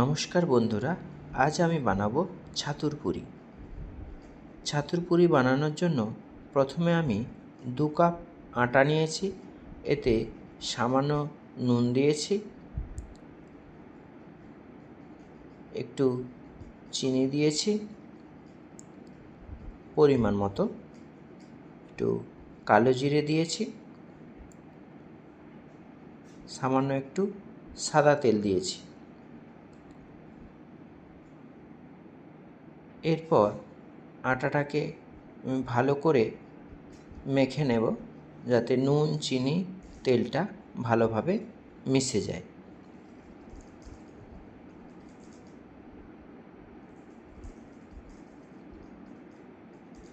নমস্কার বন্ধুরা, আজ আমি বানাবো ছাতুর পুরি। ছাতুর পুরি বানানোর জন্য প্রথমে আমি দু কাপ আটা নিয়েছি, এতে সামান্য নুন দিয়েছি, একটু চিনি দিয়েছি, পরিমাণ মতো, একটু কালো জিরে দিয়েছি, সামান্য একটু সাদা তেল দিয়েছি। এরপর আটাটাকে ভালো করে মেখে নেব যাতে নুন, চিনি, তেলটা ভালোভাবে মিশে যায়।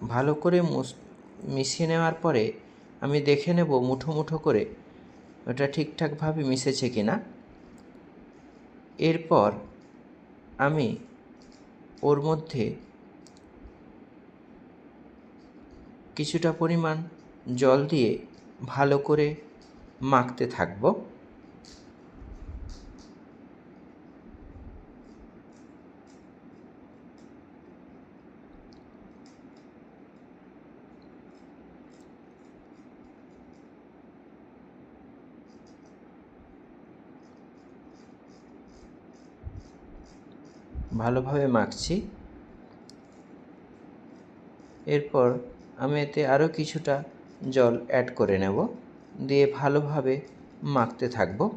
ভালো করে মিশিয়ে নেওয়ার পরে আমি দেখে নেব মুঠো মুঠো করে ওটা ঠিকঠাকভাবে মিশেছে কি না এরপর আমি ওর মধ্যে কিছুটা পরিমাণ জল দিয়ে ভালো করে মাখতে থাকব। ভালোভাবে মাখছি। এরপর আমি এতে আরও কিছুটা জল অ্যাড করে নেব, দিয়ে ভালোভাবে মাখতে থাকব।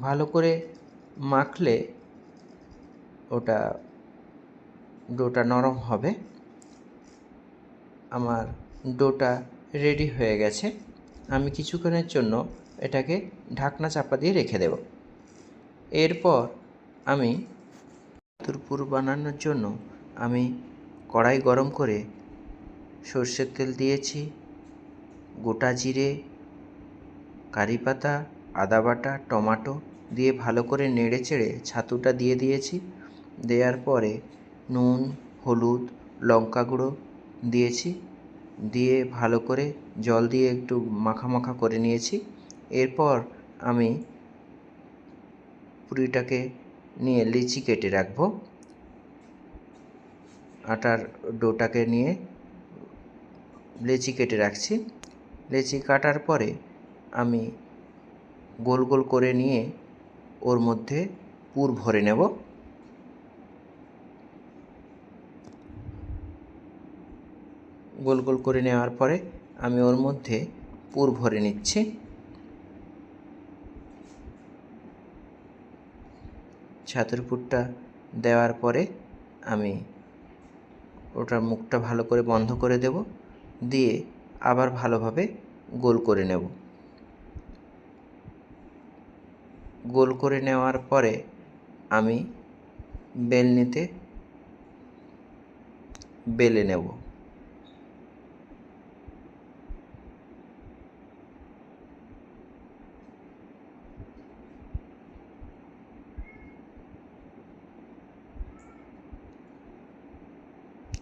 ভালো করে মাখলে ওটা ডোটা নরম হবে। আমার ডোটা রেডি হয়ে গেছে। আমি কিছুক্ষণের জন্য এটাকে ঢাকনা চাপা দিয়ে রেখে দেব। এরপর আমি তুরপুর বানানোর জন্য আমি কড়াই গরম করে সর্ষের তেল দিয়েছি, গোটা জিরে, কারি পাতা, আদা বাটা, টমাটো দিয়ে ভালো করে নেড়ে চেড়ে ছাতুটা দিয়ে দিয়েছি। দেওয়ার পরে নুন, হলুদ, লঙ্কা গুঁড়ো দিয়েছি। দিয়ে ভালো করে জল দিয়ে একটু মাখা মাখা করে নিয়েছি। এরপর আমি পুরিটাকে নিয়ে লিচি কেটে রাখব। আটার ডোটাকে নিয়ে লেচি কেটে রাখছি। লেচি কাটার পরে আমি গোল গোল করে নিয়ে ওর মধ্যে পুর ভরে নেব। গোল গোল করে নেওয়ার পরে আমি ওর মধ্যে পুর ভরে নিচ্ছি। ছাতুর পুরটা দেওয়ার পরে আমি ওটার মুখটা ভালো করে বন্ধ করে দেব, দিয়ে আবার ভালোভাবে গোল করে নেব। গোল করে নেওয়ার পরে আমি বেলনিতে বেলে নেব।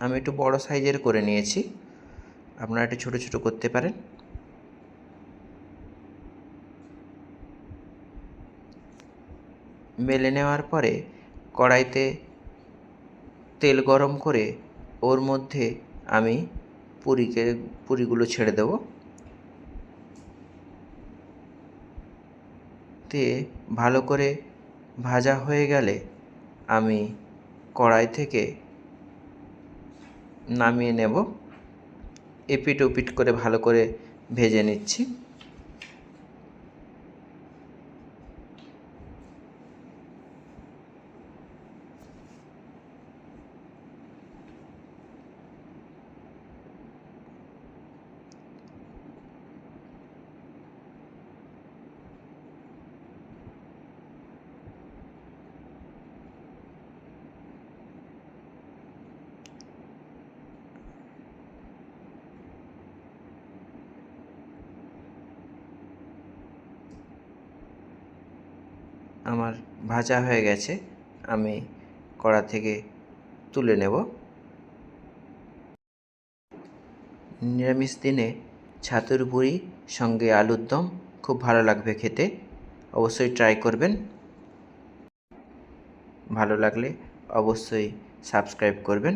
আমি একটু বড় সাইজের করে নিয়েছি। আপনারা একটু ছোটো ছোটো করতে পারেন। মেলে নেওয়ার পরে কড়াইতে তেল গরম করে ওর মধ্যে আমি পুরিকে, পুরিগুলো ছেড়ে দেব। তে ভালো করে ভাজা হয়ে গেলে আমি কড়াই থেকে নামিয়ে নেব। এপিট ওপিট করে ভালো করে ভেজে নিচ্ছি। আমার ভাজা হয়ে গেছে, আমি কড়া থেকে তুলে নেব। নিরামিষ দিনে ছাতুর বুড়ি সঙ্গে আলুর দম খুব ভালো লাগবে খেতে, অবশ্যই ট্রাই করবেন। ভালো লাগলে অবশ্যই সাবস্ক্রাইব করবেন।